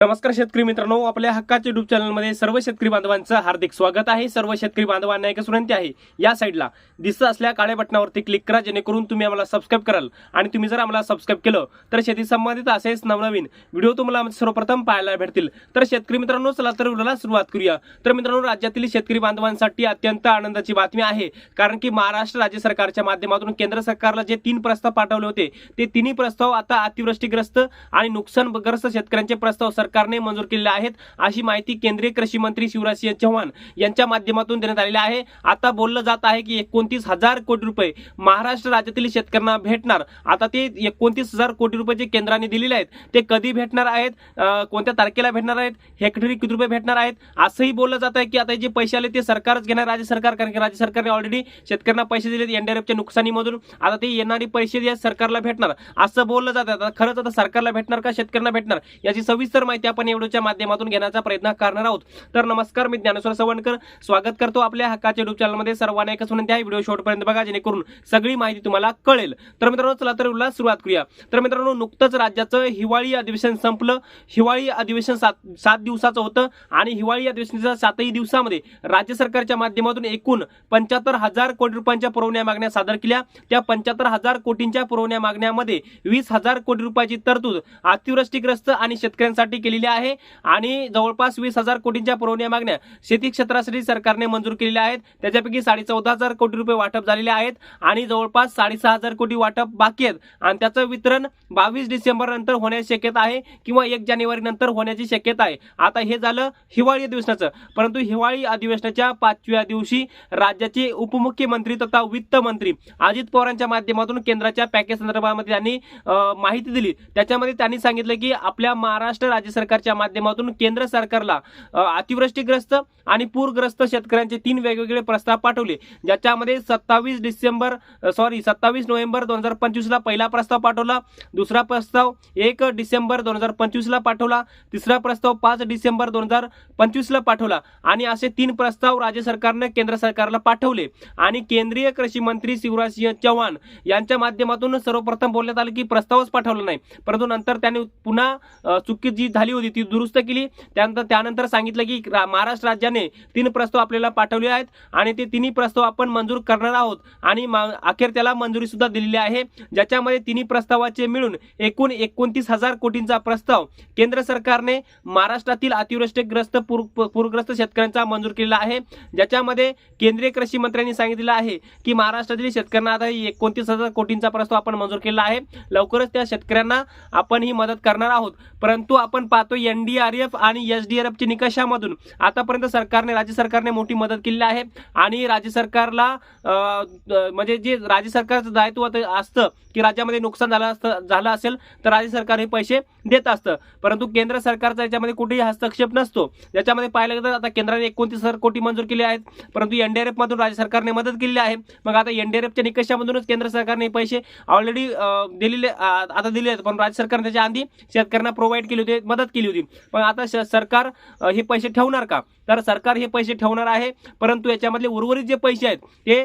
नमस्कार शेतकरी मित्रांनो आपल्या हक्काच्या युट्यूब चॅनलमध्ये सर्व शेतकरी बांधवांचं हार्दिक स्वागत आहे. सर्व शेतकरी बांधवांना एक विनंती आहे या साईडला दिसत असल्या काळ्या बटनावरती क्लिक करा जेणेकरून तुम्ही आम्हाला सबस्क्राईब कराल. आणि तुम्ही जर आम्हाला सबस्क्राईब केलं तर शेती संबंधित असेच नवनवीन व्हिडिओ तुम्हाला सर्वप्रथम पाहायला भेटतील. तर शेतकरी मित्रांनो चला तर व्हिडिओला सुरुवात करूया. तर मित्रांनो राज्यातील शेतकरी बांधवांसाठी अत्यंत आनंदाची बातमी आहे कारण की महाराष्ट्र राज्य सरकारच्या माध्यमातून केंद्र सरकारला जे तीन प्रस्ताव पाठवले होते ते तिन्ही प्रस्ताव आता अतिवृष्टीग्रस्त आणि नुकसानग्रस्त शेतकऱ्यांचे प्रस्ताव सरकारने मंजूर केलेल्या आहेत. अशी माहिती केंद्रीय कृषी मंत्री शिवराज सिंह चौहान यांच्या माध्यमातून देण्यात आलेली आहे. आता बोललं जात आहे की एकोणतीस हजार कोटी रुपये महाराष्ट्र राज्यातील शेतकऱ्यांना भेटणार. आता ते एकोणतीस हजार कोटी रुपये जे केंद्राने दिलेले आहेत ते कधी भेटणार आहेत? कोणत्या तारखेला भेटणार आहेत? हेक्टरी किती रुपये भेटणार आहेत? असंही बोललं जात आहे की आता जे पैसे आले ते सरकारच घेणार राज्य सरकार कारण की राज्य सरकारने ऑलरेडी शेतकऱ्यांना पैसे दिले एनडीआरएफच्या नुकसानीमधून. आता ते येणारे पैसे जे सरकारला भेटणार. असं बोललं जात आहे. आता खरंच आता सरकारला भेटणार का शेतकऱ्यांना भेटणार? याची सविस्तर माहिती आपण एवढ्याच्या माध्यमातून घेण्याचा प्रयत्न करणार आहोत. तर नमस्कार मी ज्ञानेश्वर सवणकर स्वागत करतो आपल्या हक्काच्या युट्यूब चॅनलमध्ये सर्वांना एकच म्हणून त्या व्हिडिओ शेवटपर्यंत बघा जेणेकरून सगळी माहिती तुम्हाला कळेल. तर मित्रांनो चला तर व्हिडिओला सुरुवात करूया. तर मित्रांनो नुकतंच राज्याचं हिवाळी अधिवेशन संपलं. हिवाळी अधिवेशन सात सात दिवसाचं होतं आणि हिवाळी अधिवेशनाच्या सातही दिवसामध्ये राज्य सरकारच्या माध्यमातून एकूण पंच्याहत्तर हजार कोटी रुपयांच्या पुरवण्या मागण्या सादर केल्या. त्या पंच्याहत्तर हजार कोटींच्या पुरवण्या मागण्यामध्ये वीस हजार कोटी रुपयाची तरतूद अतिवृष्टीग्रस्त आणि शेतकऱ्यांसाठी केलेली आहे आणि जवळपास वीस हजार कोटींच्या पुरवण्या मागण्या शेती क्षेत्रासाठी सरकारने मंजूर केलेल्या आहेत. त्याच्यापैकी साडे चौदा हजार कोटी रुपये वाटप झालेले आहेत आणि जवळपास साडेसहा हजार कोटी वाटप बाकी आहेत. आणि त्याचं वितरण बावीस डिसेंबर नंतर होण्याची शक्यता आहे किंवा एक जानेवारी नंतर होण्याची शक्यता आहे. आता हे झालं हिवाळी अधिवेशनाचं. परंतु हिवाळी अधिवेशनाच्या पाचव्या दिवशी राज्याचे उपमुख्यमंत्री तथा वित्त मंत्री अजित पवारांच्या माध्यमातून केंद्राच्या पॅकेज संदर्भामध्ये त्यांनी माहिती दिली. त्याच्यामध्ये त्यांनी सांगितलं की आपल्या महाराष्ट्र राज्य सरकारच्या माध्यमातून केंद्र सरकारला अतिवृष्टीग्रस्त आणि पूरग्रस्त शेतकऱ्यांचे तीन वेगवेगळे प्रस्ताव पाठवले. ज्याच्यामध्ये सत्तावीस डिसेंबर सॉरी सत्तावीस नोव्हेंबर दोन हजार पंचवीसला पहिला प्रस्ताव पाठवला दुसरा प्रस्ताव एक डिसेंबर दोन हजार पंचवीसला पाठवला तिसरा प्रस्ताव पाच डिसेंबर दोन हजार पंचवीसला पाठवला आणि असे तीन प्रस्ताव राज्य सरकारनं केंद्र सरकारला पाठवले. आणि केंद्रीय कृषी मंत्री शिवराज सिंह चौहान यांच्या माध्यमातून सर्वप्रथम बोलण्यात आलं की प्रस्तावच पाठवला नाही. परंतु नंतर त्यांनी पुन्हा चुकी जी झाली होती ती दुरुस्त केली. त्यानंतर त्यानंतर सांगितलं की महाराष्ट्र राज्याने तीन प्रस्ताव आपल्याला पाठवले आहेत आणि ते तिन्ही प्रस्ताव आपण मंजूर करणार आहोत. आणि मा- अखेर त्याला मंजुरी सुद्धा दिलेली आहे. ज्याच्यामध्ये तिन्ही प्रस्तावाचे मिळून एकूण एकोणतीस हजार कोटींचा प्रस्ताव केंद्र सरकारने महाराष्ट्रातील अतिवृष्टीग्रस्त पूर पूरग्रस्त शेतकऱ्यांचा मंजूर केलेला आहे. ज्याच्यामध्ये केंद्रीय कृषी मंत्र्यांनी सांगितलेलं आहे की महाराष्ट्रातील शेतकऱ्यांना आता एकोणतीस हजार कोटींचा प्रस्ताव आपण मंजूर केला आहे. लवकरच त्या शेतकऱ्यांना आपण ही मदत करणार आहोत. परंतु आपण पाहतो एनडीआरएफ आणि एस डी आर एफच्या निकषामधून. आतापर्यंत सरकारने राज्य सरकारने मोठी मदत केलेली आहे. आणि राज्य सरकारला म्हणजे जे राज्य सरकारचं दायित्व असतं की राज्यामध्ये नुकसान झालं असतं झालं असेल तर राज्य सरकार हे पैसे देत असतं. परंतु केंद्र सरकारचा याच्यामध्ये कुठेही हस्तक्षेप नसतो. याच्यामध्ये पाहिलं गेलं तर आता केंद्राने एकोणतीस हजार कोटी मंजूर केले आहेत. परंतु एनडीआरएफ मधून राज्य सरकारने मदत केलेली आहे. मग आता एनडीआरएफच्या निकषामधूनच केंद्र सरकारने पैसे ऑलरेडी दिलेले आता दिले आहेत. पण राज्य सरकारने त्याच्या आधी शेतकऱ्यांना प्रोव्हाइड केले होते. मग मदत केली होती. पण आता सरकार हे पैसे ठेवणार का? तर सरकार हे पैसे ठेवणार आहे परंतु याच्यामधले उर्वरित जे पैसे आहेत ते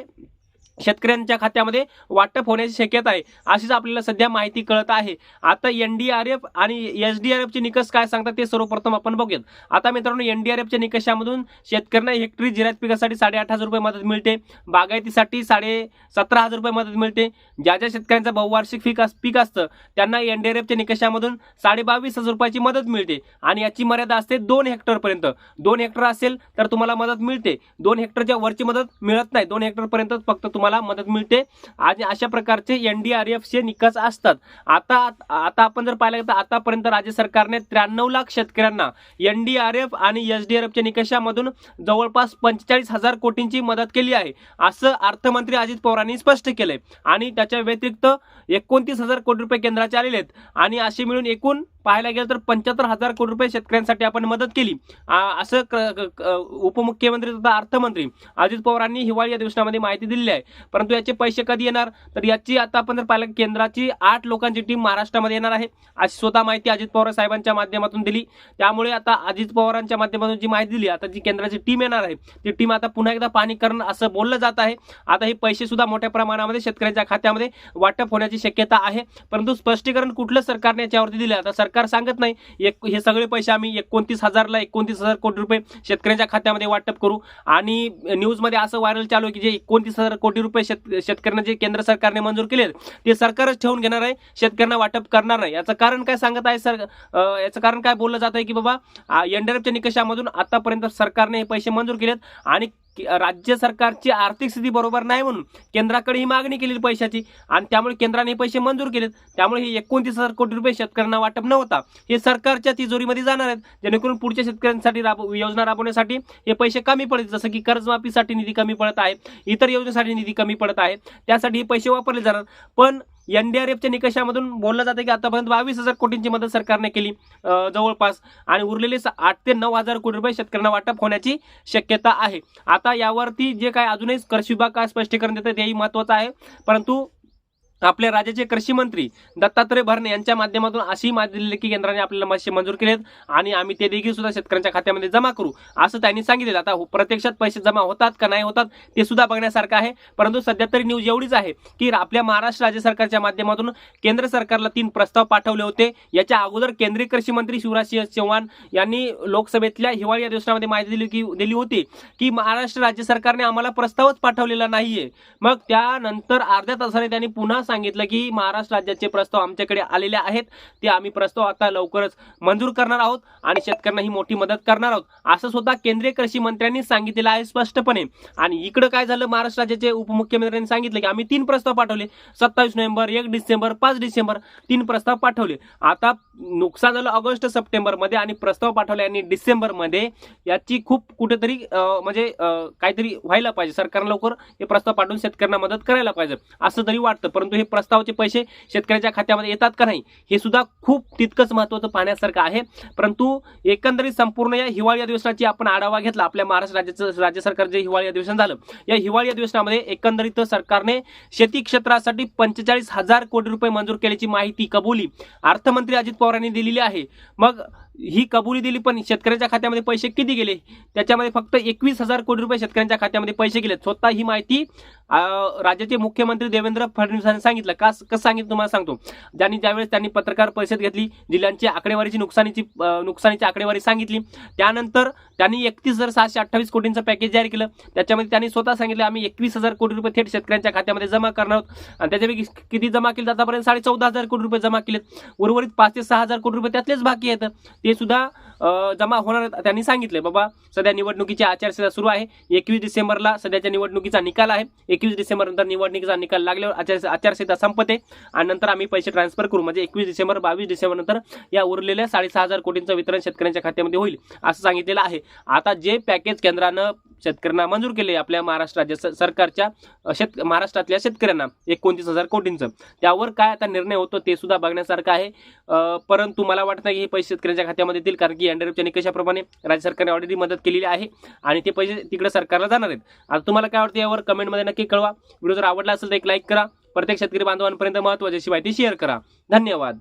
शेतकऱ्यांच्या खात्यामध्ये वाटप होण्याची शक्यता आहे. अशीच आपल्याला सध्या माहिती कळत आहे. आता एनडीआरएफ आणि एस डी आर एफचे निकष काय सांगतात ते सर्वप्रथम आपण बघूयात. आता मित्रांनो एनडीआरएफच्या निकषामधून शेतकऱ्यांना हेक्टरी जिरायत पिकासाठी साडेआठ हजार रुपये मदत मिळते. बागायतीसाठी साडे सतरा हजार रुपये मदत मिळते. ज्या ज्या शेतकऱ्यांचं बहुवार्षिक पीक अस- पीक असतं त्यांना एनडीआरएफच्या निकषामधून साडे बावीस हजार रुपयाची मदत मिळते. आणि याची मर्यादा असते दोन हेक्टरपर्यंत दोन हेक्टर असेल तर तुम्हाला मदत मिळते. दोन हेक्टरच्या वरची मदत मिळत नाही. दोन हेक्टरपर्यंत फक्त तुम्हाला मदत मिळते. आणि अशा प्रकारचे एनडीआरएफचे निकष असतात. आता आता आपण जर पाहिलं तर आतापर्यंत राज्य सरकारने त्र्याण्णव लाख शेतकऱ्यांना एनडीआरएफ आणि एसडीआरएफच्या निकषामधून जवळपास पंचेचाळीस हजार कोटींची मदत केली आहे असं अर्थमंत्री अजित पवारांनी स्पष्ट केलंय. आणि त्याच्या व्यतिरिक्त एकोणतीस हजार कोटी रुपये केंद्राचे आलेले आहेत. आणि असे मिळून एकूण पाहायला गेलं तर पंच्याहत्तर हजार कोटी रुपये शेतकऱ्यांसाठी आपण मदत केली. असं क- उपमुख्यमंत्री तथा अर्थमंत्री अजित पवारांनी हिवाळी अधिवेशनामध्ये माहिती दिलेली आहे. परंतु याचे पैसे कधी येणार? तर याची आता आपण जर पाहिलं केंद्राची आठ लोकांची टीम महाराष्ट्रामध्ये येणार आहे. अशी स्वतः माहिती अजित पवार साहेबांच्या माध्यमातून दिली. त्यामुळे आता अजित पवारांच्या माध्यमातून जी माहिती दिली आता जी केंद्राची टीम येणार आहे ती टीम आता पुन्हा एकदा पाणी करणं असं बोललं जात आहे. आता हे पैसे सुद्धा मोठ्या प्रमाणामध्ये शेतकऱ्यांच्या खात्यामध्ये वाटप होण्याची शक्यता आहे. परंतु स्पष्टीकरण कुठलं सरकारने याच्यावरती दिलं आता सरकार सरकार सांगत नाही. एक हे सगळे पैसे आम्ही एकोणतीस हजारला एकोणतीस हजार कोटी रुपये शेतकऱ्यांच्या खात्यामध्ये वाटप करू. आणि न्यूजमध्ये असं व्हायरल चालू आहे की जे एकोणतीस हजार कोटी रुपये शेत शेतकऱ्यांना जे केंद्र सरकारने मंजूर केले आहेत, ते सरकारच ठेवून घेणार आहे शेतकऱ्यांना वाटप करणार नाही. याचं कारण काय सांगत आहे सर याचं कारण काय बोललं जात आहे की बाबा एनडीआरएफच्या निकषामधून आतापर्यंत सरकारने हे पैसे मंजूर केलेत. आणि की राज्य सरकारची आर्थिक स्थिती बरोबर नाही म्हणून केंद्राकडे ही मागणी केली पैशाची. आणि त्यामुळे केंद्राने पैसे मंजूर केलेत. त्यामुळे हे एकोणतीस हजार कोटी रुपये शेतकऱ्यांना वाटप नव्हता हे सरकारच्या तिजोरीमध्ये जाणार आहेत. जेणेकरून पुढच्या शेतकऱ्यांसाठी राब योजना राबवण्यासाठी हे पैसे कमी पडत जसं की कर्जमाफीसाठी निधी कमी पडत आहे. इतर योजनेसाठी निधी कमी पडत आहे. त्यासाठी हे पैसे वापरले जाणार. पण एनडीआरएफच्या निकषामधून बोललं जातं की आतापर्यंत बावीस हजार कोटींची मदत सरकारने केली जवळपास. आणि उरलेले आठ ते नऊ हजार कोटी रुपये शेतकऱ्यांना वाटप होण्याची शक्यता आहे. आता यावरती जे काय अजूनही कृषी विभाग काय स्पष्टीकरण देतं तेही महत्वाचं आहे. परंतु आपल्या राज्याचे कृषी मंत्री दत्तात्रय भरणे यांच्या माध्यमातून अशी माहिती दिली की केंद्राने आपल्याला पैसे मंजूर केलेत आणि आम्ही ते देखील सुद्धा शेतकऱ्यांच्या खात्यामध्ये जमा करू असं त्यांनी सांगितलेलं. आता हो- प्रत्यक्षात पैसे जमा होतात का नाही होतात ते सुद्धा बघण्यासारखं आहे. परंतु सध्या तरी न्यूज एवढीच आहे की आपल्या महाराष्ट्र राज्य सरकारच्या माध्यमातून केंद्र सरकारला तीन प्रस्ताव पाठवले होते. याच्या अगोदर केंद्रीय कृषी मंत्री शिवराज सिंह चौहान यांनी लोकसभेतल्या हिवाळी अधिवेशनामध्ये माहिती दिली की दिली होती की महाराष्ट्र राज्य सरकारने आम्हाला प्रस्तावच पाठवलेला नाहीये. मग त्यानंतर अर्ध्या तासाने त्यांनी पुन्हा सांगितलं की महाराष्ट्र राज्याचे प्रस्ताव आमच्याकडे आलेले आहेत. ते आम्ही प्रस्ताव आता लवकरच मंजूर करणार आहोत आणि शेतकऱ्यांना ही मोठी मदत करणार आहोत. असं सुद्धा केंद्रीय कृषी मंत्र्यांनी सांगितलेलं आहे स्पष्टपणे. आणि इकडं काय झालं? महाराष्ट्र राज्याचे उपमुख्यमंत्र्यांनी सांगितलं की आम्ही तीन प्रस्ताव पाठवले. सत्तावीस नोव्हेंबर एक डिसेंबर पाच डिसेंबर तीन प्रस्ताव पाठवले. आता नुकसान झालं ऑगस्ट सप्टेंबरमध्ये आणि प्रस्ताव पाठवले आणि डिसेंबरमध्ये याची खूप कुठेतरी म्हणजे काहीतरी व्हायला पाहिजे. सरकारनं लवकर हे प्रस्ताव पाठवून शेतकऱ्यांना मदत करायला पाहिजे. असं तरी वाटतं. परंतु हे प्रस्तावाचे पैसे शेतकऱ्याच्या खात्यामध्ये येतात का नाही हे सुद्धा खूप तितकंच महत्वाचं पाहण्यासारखं आहे. परंतु एकंदरीत संपूर्ण या हिवाळी अधिवेशनाची आपण आढावा घेतला. आपल्या महाराष्ट्र राज्याचं राज्य सरकारचे हिवाळी अधिवेशन झालं या हिवाळी अधिवेशनामध्ये एकंदरीत सरकारने शेती क्षेत्रासाठी पंचेचाळीस हजार कोटी रुपये मंजूर केल्याची माहिती कबुली अर्थमंत्री अजित पवार यांनी दिलेली आहे. मग ही कबुली दिली पण शेतकऱ्यांच्या खात्यामध्ये पैसे किती गेले? त्याच्यामध्ये फक्त एकवीस हजार कोटी रुपये शेतकऱ्यांच्या खात्यामध्ये पैसे गेले स्वतः ही माहिती राज्याचे मुख्यमंत्री देवेंद्र फडणवीस यांनी सांगितलं. का कसं सांगितलं तुम्हाला सांगतो. ज्यांनी ज्यावेळेस त्यांनी पत्रकार परिषद घेतली जिल्ह्यांची आकडेवारीची नुकसानीची नुकसानीची आकडेवारी सांगितली त्यानंतर त्यांनी एकतीस हजार सहाशे अठ्ठावीस कोटींचं पॅकेज जाहीर केलं. त्याच्यामध्ये त्यांनी स्वतः सांगितलं आम्ही एकवीस हजार कोटी रुपये थेट शेतकऱ्यांच्या खात्यामध्ये जमा करणार आहोत. आणि त्याच्यापैकी किती जमा केले आतापर्यंत साडे चौदा हजार कोटी रुपये जमा केलेत. उर्वरित पाच ते सहा हजार कोटी रुपये त्यातलेच बाकी आहेत. ते सुद्धा जमा होणार त्यांनी सांगितलं बाबा सध्या निवडणुकीची आचारसंहिता सुरू आहे. एकवीस डिसेंबरला सध्याच्या निवडणुकीचा निकाल आहे. एकवीस डिसेंबर नंतर निवडणुकीचा निकाल लागल्यावर आचार आचारसंहिता संपते आणि नंतर आम्ही पैसे ट्रान्सफर करू. म्हणजे एकवीस डिसेंबर बावीस डिसेंबर नंतर या उरलेल्या साडेसहा हजार कोटींचं वितरण शेतकऱ्यांच्या खात्यामध्ये होईल असं सांगितलेलं आहे. आता जे पॅकेज केंद्रानं शेतकऱ्यांना मंजूर केले आपल्या महाराष्ट्र राज्य सरकारच्या शेत महाराष्ट्रातल्या शेतकऱ्यांना एकोणतीस हजार कोटींचं. त्यावर काय आता निर्णय होतो ते सुद्धा बघण्यासारखं आहे. परंतु मला वाटतं की हे पैसे शेतकऱ्यांच्या खात्यामध्ये येतील कारण की एनडीआरएफच्या निकषाप्रमाणे राज्य सरकारने ऑलरेडी मदत केलेली आहे आणि ते पैसे तिकडे सरकारला जाणार आहेत. आता तुम्हाला काय वाटतं यावर कमेंटमध्ये नक्की कळवा. व्हिडिओ जर आवडला असेल तर एक लाईक करा. प्रत्येक शेतकरी बांधवांपर्यंत महत्त्वाची अशी माहिती शेअर करा. धन्यवाद.